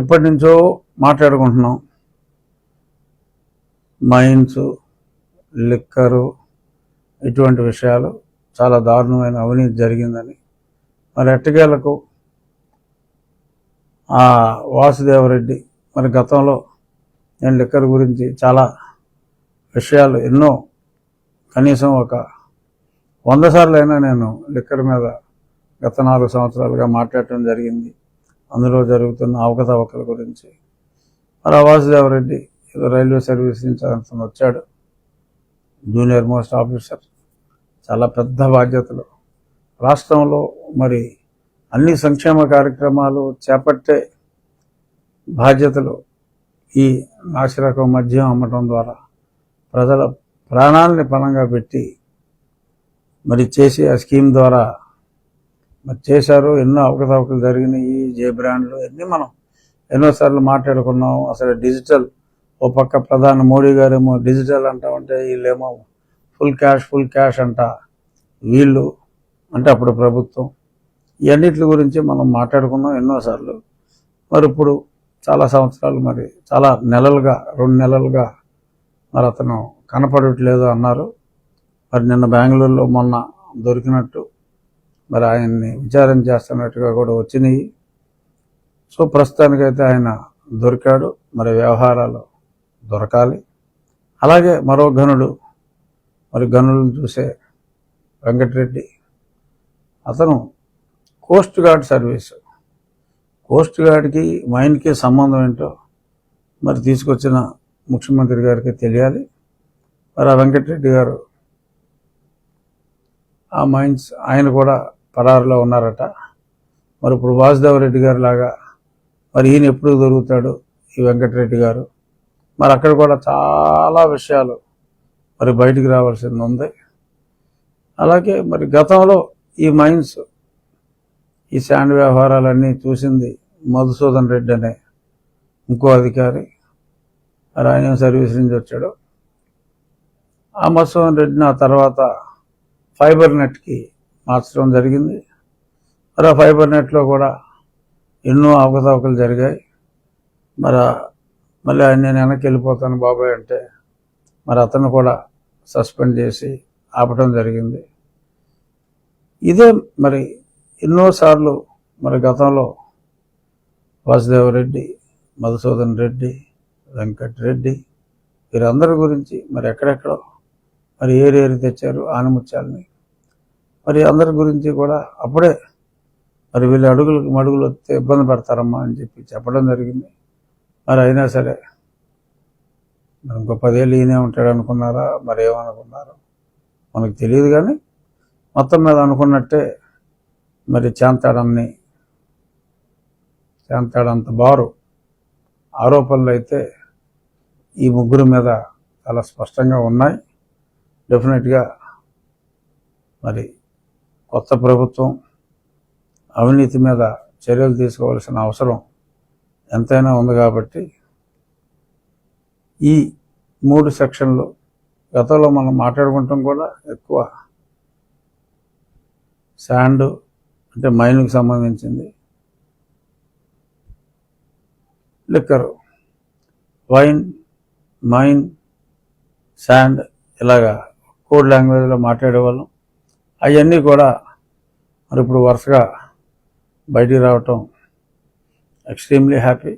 ఎప్పటి నుంచో మాట్లాడుకుంటున్నాం. మైన్స్ లిక్కరు ఇటువంటి విషయాలు చాలా దారుణమైన అవినీతి జరిగిందని. మరి ఎట్టగేలకు ఆ వాసుదేవరెడ్డి మరి గతంలో నేను లిక్కర్ గురించి చాలా విషయాలు ఎన్నో కనీసం ఒక వంద సార్లు అయినా నేను లిక్కర్ మీద గత నాలుగు సంవత్సరాలుగా మాట్లాడటం జరిగింది. అందులో జరుగుతున్న అవకతవకల గురించి. మరి ఆ వాసుదేవరెడ్డి ఏదో రైల్వే సర్వీస్ నుంచి అతను వచ్చాడు. Junior most officer. చాలా పెద్ద బాధ్యతలు. రాష్ట్రంలో మరి అన్ని సంక్షేమ కార్యక్రమాలు చేపట్టే బాధ్యతలు ఈ నాసిరకం మద్యం అమ్మటం ద్వారా ప్రజల ప్రాణాలని పణంగా పెట్టి మరి చేసి ఆ స్కీమ్ ద్వారా మరి చేశారు ఎన్నో అవకతవకలు జరిగినాయి జే బ్రాండ్లు ఇవన్నీ మనం ఎన్నోసార్లు మాట్లాడుకున్నాం. అసలు డిజిటల్ ఓ పక్క ప్రధాని మోడీ గారేమో డిజిటల్ అంటా ఉంటే వీళ్ళేమో ఫుల్ క్యాష్ ఫుల్ క్యాష్ అంట. వీళ్ళు అంటే అప్పుడు ప్రభుత్వం. ఇవన్నిటి గురించి మనం మాట్లాడుకున్నాం ఎన్నోసార్లు మరి ఇప్పుడు చాలా సంవత్సరాలు మరి చాలా నెలలుగా రెండు నెలలుగా మరి అతను కనపడట్లేదు అన్నారు. మరి నిన్న బెంగళూరులో మొన్న దొరికినట్టు మరి ఆయన్ని విచారణ చేస్తున్నట్టుగా కూడా వచ్చినాయి. సో ప్రస్తుతానికైతే ఆయన దొరికాడు. మరి వ్యవహారాలు దొరకాలి. అలాగే మరో గనుడు మరి గనులను చూసే వెంకటరెడ్డి అతను కోస్ట్ గార్డ్ సర్వీసు కోస్ట్ గార్డ్కి మైన్కి సంబంధం ఏంటో మరి తీసుకొచ్చిన ముఖ్యమంత్రి గారికి తెలియాలి. మరి ఆ వెంకటరెడ్డి గారు ఆ మైన్స్ ఆయన కూడా పరారులో ఉన్నారట. మరి ఇప్పుడు వాసుదేవరెడ్డి గారు లాగా మరి ఈయన ఎప్పుడు దొరుకుతాడు ఈ వెంకటరెడ్డి గారు? మరి అక్కడ కూడా చాలా విషయాలు మరి బయటికి రావాల్సింది ఉంది. అలాగే మరి గతంలో ఈ మైన్స్ ఈ శాండ్ వ్యవహారాలన్నీ చూసింది మధుసూదన్ రెడ్డి అనే ఇంకో అధికారి. మరి ఆయన సర్వీస్ నుంచి వచ్చాడు. ఆ మధుసూదన్ రెడ్డిని ఆ తర్వాత ఫైబర్ నెట్కి మార్చడం జరిగింది. మరి ఆ ఫైబర్ నెట్లో కూడా ఎన్నో అవకతవకలు జరిగాయి. మరి మళ్ళీ ఆయన నేను వెనక్కి వెళ్ళిపోతాను బాబాయ్ అంటే మరి అతను కూడా సస్పెండ్ చేసి ఆపటం జరిగింది. ఇదే మరి ఎన్నోసార్లు మరి గతంలో వాసుదేవరెడ్డి మధుసూదన్ రెడ్డి వెంకటరెడ్డి వీరందరి గురించి మరి ఎక్కడెక్కడో మరి ఏరేరు తెచ్చారు ఆనముత్యాలని మరి అందరి గురించి కూడా అప్పుడే మరి వీళ్ళు అడుగులకు మడుగులు వస్తే ఇబ్బంది పడతారమ్మా అని చెప్పి చెప్పడం జరిగింది. మరి అయినా సరే మరి ఇంకో పదేళ్ళు ఈయనే ఉంటాడు అనుకున్నారా? మరి ఏమనుకున్నారు? మనకు తెలియదు కానీ మొత్తం మీద అనుకున్నట్టే మరి చేంతాడన్ని చేంతాడంత బారు ఆరోపణలు అయితే ఈ ముగ్గురు మీద చాలా స్పష్టంగా ఉన్నాయి. డెఫినెట్గా మరి కొత్త ప్రభుత్వం అవినీతి మీద చర్యలు తీసుకోవాల్సిన అవసరం ఎంతైనా ఉంది కాబట్టి ఈ మూడు సెక్షన్లు గతంలో మనం మాట్లాడుకుంటాం కూడా ఎక్కువ శాండ్ అంటే మైన్కి సంబంధించింది. లిక్కర్ వైన్ మైన్ శాండ్ ఇలాగా కోడ్ లాంగ్వేజ్లో మాట్లాడేవాళ్ళం. అవన్నీ కూడా మరి ఇప్పుడు వరుసగా బయటికి రావటం ఎక్స్ట్రీమ్లీ హ్యాపీ